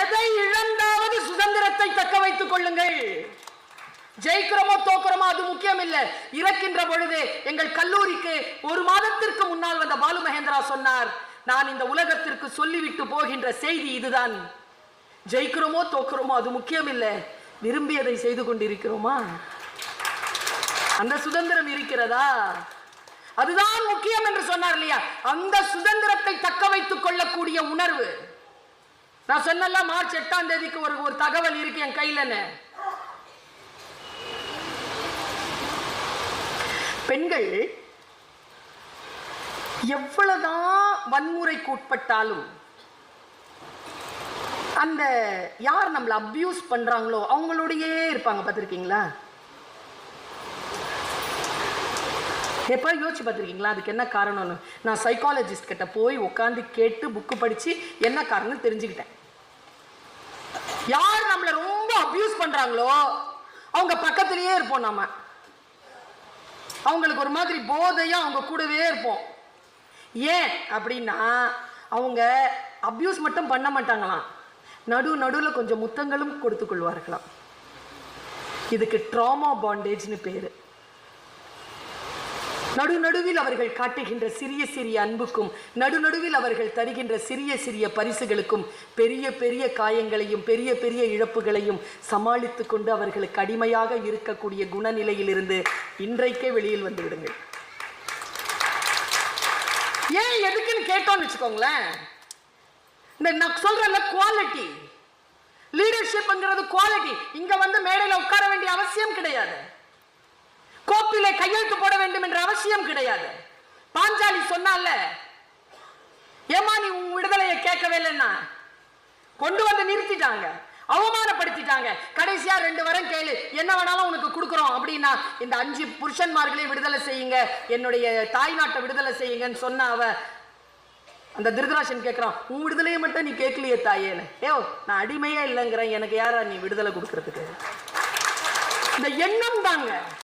எதை இழந்தாவது சுதந்திரத்தை தக்க வைத்துக் கொள்ளுங்கள். ஜெயிக்கிறோமோ தோக்கிறோமோ அது முக்கியம் இல்லை இறக்கின்ற பொழுது எங்கள் கல்லூரிக்கு ஒரு மாதத்திற்கு முன்னால் வந்த பாலு மகேந்திரா சொன்னார் நான் இந்த உலகத்திற்கு சொல்லிவிட்டு போகின்ற செய்தி இதுதான். ஜெயிக்கிறோமோ தோக்கிறோமோ அது முக்கியம் இல்லை விரும்பியதை செய்து கொண்டிருக்கிறோமா? அந்த சுதந்திரம் இருக்கிறதா? அதுதான் முக்கியம் என்று சொன்னார் இல்லையா? அந்த சுதந்திரத்தை தக்க வைத்துக் கொள்ளக்கூடிய உணர்வு. நான் சொன்னல மார்ச் எட்டாம் தேதிக்கு ஒரு ஒரு தகவல் இருக்கு என் கையிலன்னு. பெண்கள் எவ்வளவுதான் வன்முறைக்கு உட்பட்டாலும் அந்த யார் நம்மளை அபியூஸ் பண்றாங்களோ அவங்களோடையே இருப்பாங்க பார்த்துருக்கீங்களா? எப்போ யோசிச்சு பார்த்துருக்கீங்களா? அதுக்கு என்ன காரணம்னு? நான் சைக்காலஜிஸ்ட் கிட்ட போய் உட்காந்து கேட்டு புக்கு படிச்சு என்ன காரணம்னு தெரிஞ்சுக்கிட்டேன். யார் நம்மளை ரொம்ப அப்யூஸ் பண்றாங்களோ அவங்க பக்கத்திலேயே இருப்போம் நம்ம அவங்களுக்கு ஒரு மாதிரி போதையாக அவங்க கூடவே இருப்போம். ஏன் அப்படின்னா அவங்க அப்யூஸ் மட்டும் பண்ண மாட்டாங்களாம். நடு நடுவில் கொஞ்சம் முத்தங்களும் கொடுத்து கொள்வார்களாம். இதுக்கு ட்ராமா பாண்டேஜ்னு பேரு. நடுநடுவில் அவர்கள் காட்டுகின்ற சிறிய சிறிய அன்புக்கும் நடுநடுவில் அவர்கள் தருகின்ற சிறிய சிறிய பரிசுகளுக்கும் பெரிய பெரிய காயங்களையும் பெரிய பெரிய இழப்புகளையும் சமாளித்துக் கொண்டு அவர்களுக்கு அடிமையாக இருக்கக்கூடிய குணநிலையிலிருந்து இன்றைக்கே வெளியில் வந்து விடுங்கள். ஏன் எதுக்குன்னு கேட்டோம்னு வச்சுக்கோங்களேன். இந்த நான் சொல்றேன்ல குவாலிட்டி லீடர்ஷிப்ங்கிறது குவாலிட்டி இங்க வந்து மேடையில் உட்கார வேண்டிய அவசியம் கிடையாது. கோப்பிலே கையெழுத்து போட வேண்டும் என்ற அவசியம் கிடையாது. பாஞ்சாலி சொன்னால ஏமா நீ உன் விடுதலையை கேட்கவே இல்லைன்னா? கொண்டு வந்து நிறுத்திட்டாங்க அவமானப்படுத்திட்டாங்க. கடைசியா ரெண்டு வரம் கேளு என்ன வேணாலும் உனக்கு கொடுக்குறோம் அப்படின்னா இந்த அஞ்சு புருஷன்மார்களையும் விடுதலை செய்யுங்க என்னுடைய தாய்நாட்டை விடுதலை செய்யுங்கன்னு சொன்ன அவ அந்த திருதராசன் கேட்குறான் உன் விடுதலையை மட்டும் நீ கேட்கலையே தாயேன்னு ஏ நான் அடிமையே இல்லைங்கிறேன் எனக்கு யாரா நீ விடுதலை கொடுக்கறதுக்கு? இந்த எண்ணம் தாங்க.